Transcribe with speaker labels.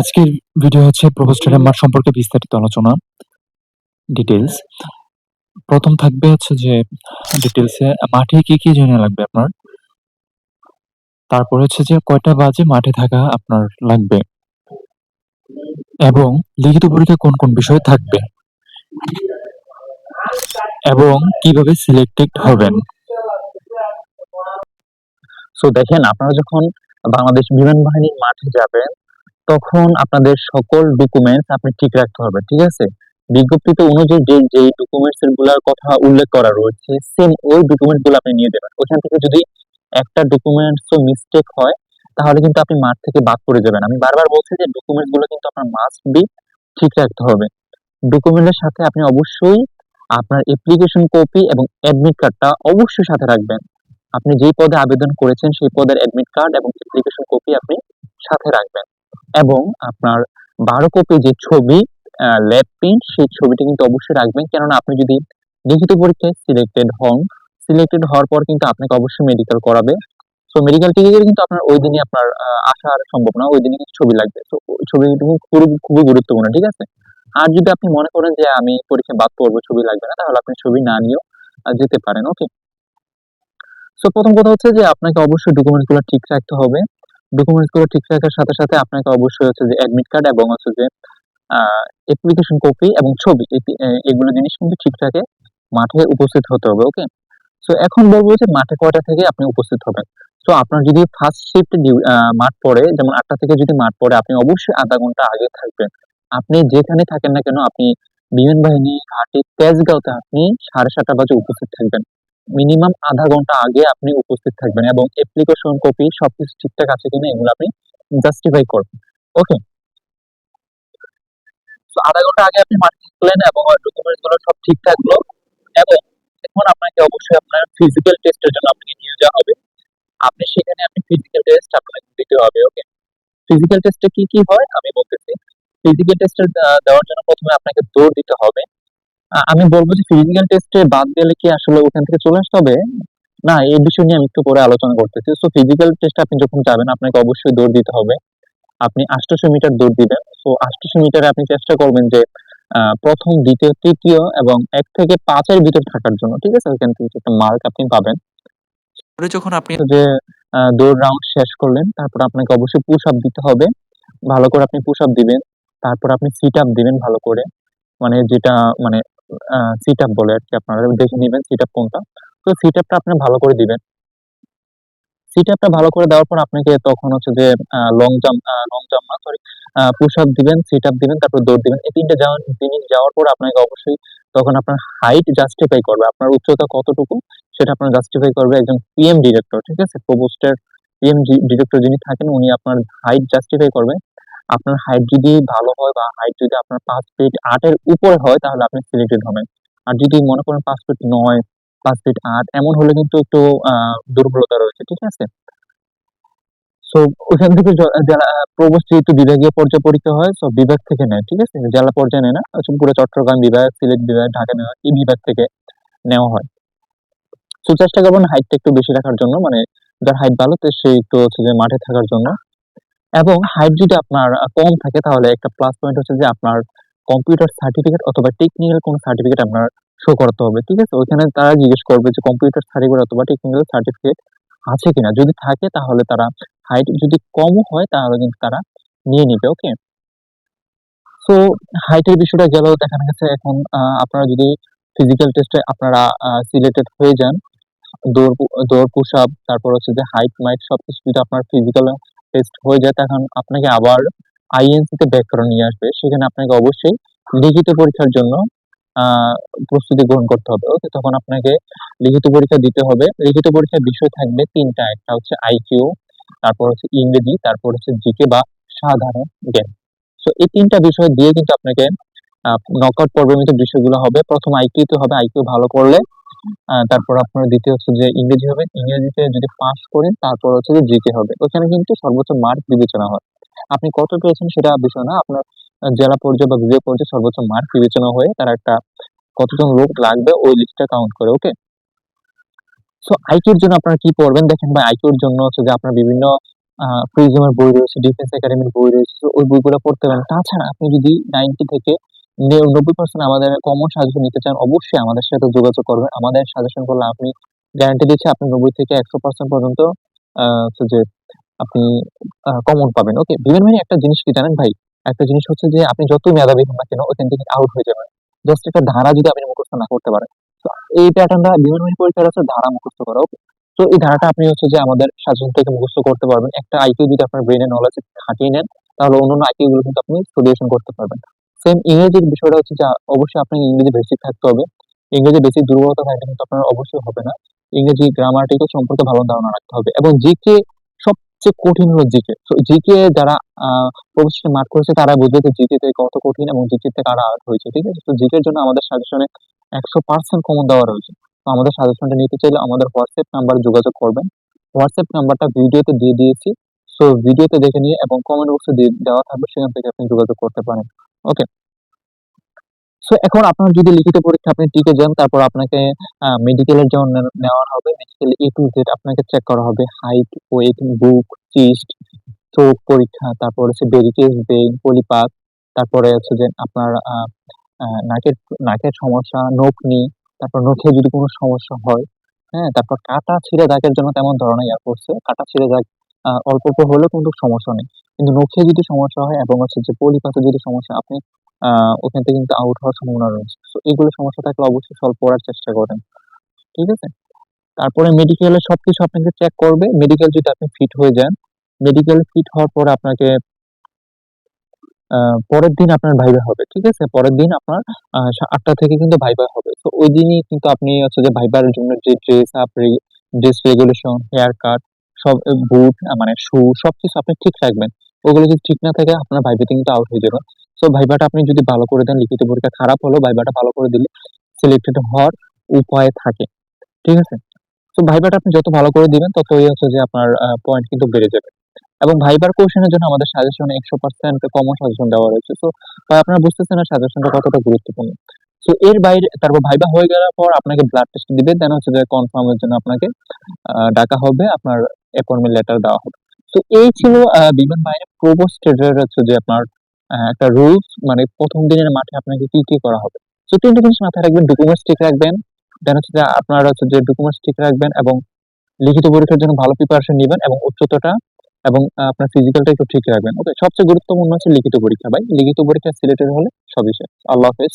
Speaker 1: আজকের ভিডিও হচ্ছে প্রভু স্টেডিয়াম মাঠ সম্পর্কে বিস্তারিত আলোচনা ডিটেলস প্রথম থাকবে হচ্ছে যে ডিটেলসে মাঠে কি কি জেনে লাগবে আপনার? তারপর হচ্ছে যে কয়টা বাজে মাঠে থাকা আপনার লাগবে? এবং লিখিত পরীক্ষা কোন কোন বিষয় থাকবে? এবং কীভাবে সিলেক্টেড হবেন?
Speaker 2: সো দেখেন, আপনারা যখন বাংলাদেশ বিমান বাহিনীর মাঠে যাবেন তখন আপনাদের সকল ডকুমেন্টস আপনি ঠিক রাখতে হবে ঠিক আছে? বিজ্ঞপ্তিতে অনুযায়ী যে যে ডকুমেন্টসগুলার কথা উল্লেখ করা রয়েছে সেম ওই ডকুমেন্টগুলো আপনি নিয়ে যাবেন। ওখান থেকে যদি একটা ডকুমেন্টস মিস্টেক হয়, তাহলে কিন্তু আপনি মাঠ থেকে বাদ পড়ে যাবেন। আমি বারবার বলছি যে ডকুমেন্টসগুলো কিন্তু আপনার মাস্ট বি ঠিক রাখতে হবে। ডকুমেন্টের সাথে আপনি অবশ্যই আপনার অ্যাপ্লিকেশন কপি এবং অ্যাডমিট কার্ডটা অবশ্যই সাথে রাখবেন। আপনি যেই পদে আবেদন করেছেন, সেই পদের অ্যাডমিট কার্ড এবং অ্যাপ্লিকেশন কপি আপনি সাথে রাখবেন। এবং আপনার বারো কপি যে ছবি ল্যাব প্রিন্ট সেই ছবিটা কিন্তু অবশ্যই রাখবেন। কেননা আপনি যদি লিখিত পরীক্ষায় সিলেক্টেড হন সিলেক্টেড হওয়ার পর কিন্তু আপনাকে অবশ্যই মেডিকেল করাবে। সো মেডিকেল টিকিটে কিন্তু আপনার ওই দিনই আপনার আহ, আসা আর সম্ভব না ওই দিনই কিন্তু ছবি লাগবে। তো কিন্তু খুবই খুবই গুরুত্বপূর্ণ ঠিক আছে? আর যদি আপনি মনে করেন যে আমি পরীক্ষা বাদ পড়ব ছবি লাগবে না তাহলে আপনি ছবি না নিয়েও যেতে পারেন ওকে সো প্রথম কথা হচ্ছে যে আপনাকে অবশ্যই ডকুমেন্টসগুলো ঠিক রাখতে হবে। ডকুমেন্টসগুলো ঠিক রাখার সাথে সাথে আপনাকে অবশ্যই হচ্ছে যে অ্যাডমিট কার্ড এবং হচ্ছে যে অ্যাপ্লিকেশন কপি এবং ছবি এগুলো জিনিস কিন্তু ঠিক রাখে মাঠে উপস্থিত হতে হবে ওকে সো এখন বলব যে মাঠে কয়টা থেকে আপনি উপস্থিত হবেন? সো আপনার যদি ফার্স্ট শিফট মাঠ পড়ে, যেমন আটটা থেকে যদি মাঠ পড়ে, আপনি অবশ্যই আধা ঘণ্টা আগে থাকবেন। আপনি যেখানে থাকেন না কেন, আপনি বিমান বাহিনী ঘাটি তেজগাঁওতে আপনি সাড়ে সাতটা বাজে উপস্থিত থাকবেন। মিনিমাম আধা ঘণ্টা আগে আপনি উপস্থিত থাকবেন এবং অ্যাপ্লিকেশন কপি সবকিছু ঠিকঠাক আছে কিনা এগুলো আপনি জাস্টিফাই করবেন। ওকে আধা ঘণ্টা আগে আপনি মাঠে থাকলেন এবং ডকুমেন্টসগুলো সব ঠিক থাকল এবং এখন আপনাকে অবশ্যই আপনার ফিজিক্যাল টেস্টের জন্য আপনাকে নিয়ে যাওয়া হবে। আপনি সেখানে আপনি ফিজিক্যাল টেস্ট আপনাকে দিতে হবে ওকে ফিজিক্যাল টেস্টে কি কি হয় আমি বলতেছি। ফিজিক্যাল টেস্টের দেওয়ার জন্য প্রথমে আপনাকে দৌড় দিতে হবে। আমি বলব যে ফিজিক্যাল টেস্টে বাদ গেলে কি আসলে ওখান থেকে চলে আসতে হবে? না এই বিষয় নিয়ে আমি একটু পরে আলোচনা করতেছি। সো ফিজিক্যাল টেস্টে আপনি যখন যাবেন আপনাকে অবশ্যই দৌড় দিতে হবে। আপনি আটশোশো মিটার দৌড় দিবেন। সো আটশোশো মিটারে আপনি চেষ্টা করবেন যে প্রথম দ্বিতীয় তৃতীয় এবং এক থেকে পাঁচের ভিতর থাকার জন্য ঠিক আছে? ওইখান থেকে একটা মার্ক আপনি পাবেন।
Speaker 1: পরে যখন আপনি
Speaker 2: যে দৌড় রাউন্ড শেষ করলেন তারপর আপনাকে অবশ্যই পুশ আপ দিতে হবে। ভালো করে আপনি পুশ আপ দিবেন। তারপর আপনি সিট আপ দিবেন ভালো করে। মানে যেটা মানে সিট আপ বলে আর কি আপনারা দেখে নেবেন সিট আপ কোনটা। তো সিট আপটা আপনি ভালো করে দিবেন। সিট আপটা ভালো করে দেওয়ার পর আপনাকে তখন হচ্ছে যে লং জাম্প লং জাম্প না সরি পুশ আপ দিবেন সিট আপ দিবেন, তারপর দৌড় দিবেন। এই তিনটা যাওয়ার জিনিস যাওয়ার পর আপনাকে অবশ্যই তখন আপনার হাইট জাস্টিফাই করবে। আপনার উচ্চতা কতটুকু সেটা আপনার জাস্টিফাই করবে একজন পিএম ডিরেক্টর ঠিক আছে? প্রবোস্টের পিএম ডিরেক্টর যিনি থাকেন, উনি আপনার হাইট জাস্টিফাই করবে আপনার হাইট যদি ভালো হয় বা হাইট যদি আপনার পাঁচ ফিট আটের উপরে হয়, তাহলে আপনি সিলেক্টেড হবেন। আর যদি মনে করেন পাঁচ ফিট নয়, পাঁচ ফিট আট, এমন হলে কিন্তু একটু দুর্বলতা রয়েছে, ঠিক আছে? সো ওখান থেকে যারা প্রবোস্ট যেহেতু বিভাগীয় পর্যায়ে পরীক্ষা হয় সব বিভাগ থেকে নেয়, ঠিক আছে? জেলা পর্যায়ে নেয় না হচ্ছে পুরো চট্টগ্রাম বিভাগ, সিলেট বিভাগ, ঢাকা বিভাগ, এই বিভাগ থেকে নেওয়া হয়। তো চেষ্টা করবেন হাইটটা একটু বেশি রাখার জন্য মানে যার হাইট ভালো, তো সে একটু হচ্ছে যে মাঠে থাকার জন্য। এবং হাইট যদি আপনার কম থাকে তাহলে একটা প্লাস পয়েন্ট হচ্ছে যে আপনার কম্পিউটার সার্টিফিকেট অথবা টেকনিক্যাল কোনো সার্টিফিকেট আপনার শো করতে হবে, ঠিক আছে? ওইখানে তারা জিজ্ঞেস করবে যে কম্পিউটার সার্টিফিকেট অথবা টেকনিক্যাল সার্টিফিকেট আছে কিনা। যদি থাকে তাহলে তারা হাইট যদি কম হয় তাহলে কিন্তু তারা নিয়ে নিবে ওকে সো হাইটের বিষয়টা গেল দেখা গেছে এখন আপনারা যদি ফিজিক্যাল টেস্টে আপনারা সিলেক্টেড হয়ে যান, দৌড় দৌড় পুশ তারপর হচ্ছে যে হাইট মাইট সবকিছু যদি আপনার ফিজিক্যাল টেস্ট হয়ে যায়, তখন আপনাকে আবার আইএনসি তে ব্যাক করে নিয়ে আসবে। সেখানে আপনাকে অবশ্যই লিখিত পরীক্ষার জন্য প্রস্তুতি গ্রহণ করতে হবে। ওকে তখন আপনাকে লিখিত পরীক্ষা দিতে হবে। লিখিত পরীক্ষার বিষয় থাকবে তিনটা। একটা হচ্ছে আইকিউ তারপর হচ্ছে ইংরেজি, তারপর হচ্ছে জিকে বা সাধারণ জ্ঞান। সো এই তিনটা বিষয় দিয়ে কিন্তু আপনাকে নকআউট পর্বের মধ্যে বিষয়গুলো হবে। প্রথম আইকিউ তে হবে। আইকিউ ভালো করলে তারপর আপনার দ্বিতীয় হচ্ছে যে ইংরেজি হবে ইংরেজিতে যদি পাস করেন তারপর হচ্ছে যে জিকে হবে ওখানে কিন্তু সর্বোচ্চ মার্ক বিবেচনা হয় আপনি কত পেয়েছেন সেটা বিষয় না আপনার জেলা পর্যায়ে বা বিভাগ পর্যায়ে সর্বোচ্চ মার্ক বিবেচনা হয়ে তার একটা কতজন লোক লাগবে ওই লিস্টটা কাউন্ট করে ওকে সো আইকিউর জন্য আপনারা কি পড়বেন দেখেন ভাই আইকিউর জন্য হচ্ছে যে আপনার বিভিন্ন প্রিজমের বই রয়েছে, ডিফেন্স একাডেমির বই রয়েছে। ওই বইগুলো পড়তে পারেন। তাছাড়া আপনি যদি 90 থেকে নে 90% আমাদের কমন সাজেশন নিতে চান, অবশ্যই আমাদের সাথে যোগাযোগ করবেন। আমাদের সাজেশন করলে আপনি গ্যারান্টি দিচ্ছি আপনি 90 থেকে 100% পর্যন্ত যে আপনি কমন পাবেন। ওকে? বিমান ভাই একটা জিনিস কি জানেন ভাই? একটা জিনিস হচ্ছে যে আপনি যতই মেধাবী হন না কেন ওখান থেকে আউট হয়ে যাবেন। জাস্ট একটা ধারা যদি আপনি মুখস্থ না করতে পারেন। এই প্যাটার্নটা বিমান বাহিনী পরীক্ষার হচ্ছে ধারা মুখস্থ করা। ওকে? তো এই ধারাটা আপনি হচ্ছে যে আমাদের সাজেশন থেকে মুখস্থ করতে পারবেন। একটা আইকিউ যদি আপনার ব্রেইনে নলেজ খাটিয়ে নেন, তাহলে অন্যান্য আইকিউ গুলো কিন্তু আপনি সলিউশন করতে পারবেন। সেম ইংরেজির বিষয়টা হচ্ছে যে, অবশ্যই আপনাকে ইংরেজি বেসিক থাকতে হবে। ইংরেজি বেসিক দুর্বলতা থাকলে কিন্তু আপনার অবশ্যই হবে না। ইংরেজি গ্রামাটিক্যাল সম্পর্কে ভালো ধারণা রাখতে হবে এবং জিকে সবচেয়ে কঠিন হলো জিকে। জিকে যারা প্রবেশিকা মার্ক করেছে, তারা বুঝবে যে জিকে তে কত কঠিন এবং জিকে থেকে কারা আউট হয়েছে। ঠিক আছে? তো জিকের জন্য আমাদের সাজেশনে 100% কমন দেওয়া রয়েছে। তো আমাদের সাজেশনটা নিতে চাইলে আমাদের হোয়াটসঅ্যাপ নাম্বারে যোগাযোগ করবেন। হোয়াটসঅ্যাপ নাম্বারটা ভিডিওতে দিয়ে দিয়েছি। সো ভিডিওতে দেখে নিয়ে এবং কমেন্ট বক্সে দেওয়া থাকবে, সেখান থেকে আপনি যোগাযোগ করতে পারেন। ওকে? সো এখন আপনার যদি লিখিত পরীক্ষা আপনি টিকে যান তারপর আপনাকে মেডিকেলের জন্য নে নেওয়া হবে। মেডিকেল A to Z আপনাকে চেক করা হবে। হাইট, ওয়েট, বুক, চিস্ট, চোখ পরীক্ষা, তারপর হচ্ছে ভেরিকেস ভেইন, পলিপাস, তারপরে হচ্ছে যে আপনার নাকের নাকের সমস্যা, নোকনি, তারপর নখে যদি কোনো সমস্যা হয়, হ্যাঁ? তারপর কাটা ছিঁড়া দাগের জন্য তেমন ধরনের ইয়া করছে। কাটা ছিঁড়া দাগ অল্প, অল্প হলেও কিন্তু সমস্যা নেই। কিন্তু নখে যদি সমস্যা হয় এবং হচ্ছে যে পলিপাসে যদি সমস্যা আপনি ওখান থেকে কিন্তু আউট হওয়ার সম্ভাবনা রয়েছে। সো এগুলো সমস্যা থাকলে অবশ্যই সলভ করার চেষ্টা করেন। ঠিক আছে? তারপরে মেডিকেলে সবকিছু আপনাকে চেক করবে। মেডিকেল যদি আপনি ফিট হয়ে যান, মেডিকেল ফিট হওয়ার পর আপনাকে পরের দিন আপনার ভাইভা হবে। ঠিক আছে? পরের দিন আপনার আ সা ৮ঃ০০ থেকে কিন্তু ভাইভা হবে। তো ওইদিনই কিন্তু আপনি হচ্ছে যে ভাইবার জন্য যে dress up dress regulation, hair cut, সব বুট মানে শু সবকিছু আপনি ঠিক রাখবেন। ওগুলো যদি ঠিক না থাকে আপনার ভাইভাতে কিন্তু আউট হয়ে যাবেন। সো ভাইভাটা আপনি যদি ভালো করে দেন, লিখিত পরীক্ষা খারাপ হলেও ভাইভাটা ভালো করে দিলে সিলেক্টেড হওয়ার উপায় থাকে। ঠিক আছে? সো ভাইভাটা আপনি যত ভালো করে দিবেন ততই হচ্ছে যে আপনার পয়েন্ট কিন্তু বেড়ে যাবে। এবং ভাইবার কোয়েশ্চেন এর জন্য আমাদের সাজেশনে 100% কমন সাজেশন দেওয়া রয়েছে। ভাই আপনারা বুঝতেছেন না সাজেশনটা কতটা গুরুত্বপূর্ণ। সো এর বাইরে তারপর ভাইভা হয়ে যাওয়ার পর আপনাকে ব্লাড টেস্ট দিবে। দেন হচ্ছে যে কনফার্ম এর জন্য আপনাকে ডাকা হবে, আপনার অ্যাপয়েন্টমেন্ট লেটার দেওয়া হবে। সো এই ছিল বিমান বাহিনীর প্রবোস্টেড হচ্ছে যে আপনার একটা রুলস মানে প্রথম দিনের মাঠে আপনাকে কি, কি করা হবে। সো ৩ টা জিনিস মাথায় রাখবেন, ডকুমেন্টস ঠিক রাখবেন। দেন হচ্ছে যে আপনার হচ্ছে যে ডকুমেন্টস ঠিক রাখবেন এবং লিখিত পরীক্ষার জন্য ভালো প্রিপারেশন নিবেন এবং উচ্চতাটা এবং আপনার ফিজিক্যালটা একটু ঠিক রাখবেন। ওকে? সবচেয়ে গুরুত্বপূর্ণ হচ্ছে লিখিত পরীক্ষা ভাই। লিখিত পরীক্ষা সিলেটেড হলে সবই শেষ। আল্লাহ হাফেজ।